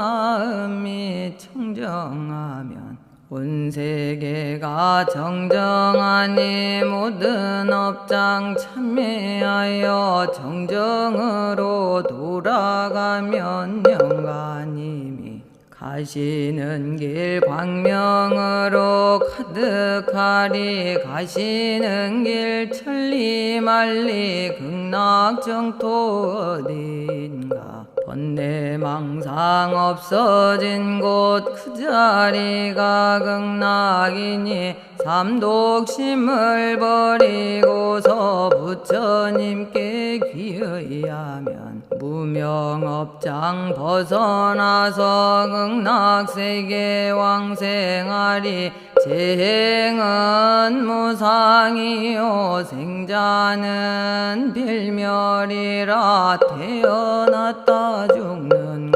마음이 청정하면 온 세계가 정정하니 모든 업장 참매하여 정정으로 돌아가면 영가님이 가시는 길 광명으로 가득하리 가시는 길 천리만리 극락정토 어딘가. 번뇌망상 없어진 곳 그 자리가 극락이니 삼독심을 버리고서 부처님께 귀의하면 무명업장 벗어나서 극락세계 왕생하리 재행은 무상이요 생자는 빌멸이라 태어났다 죽는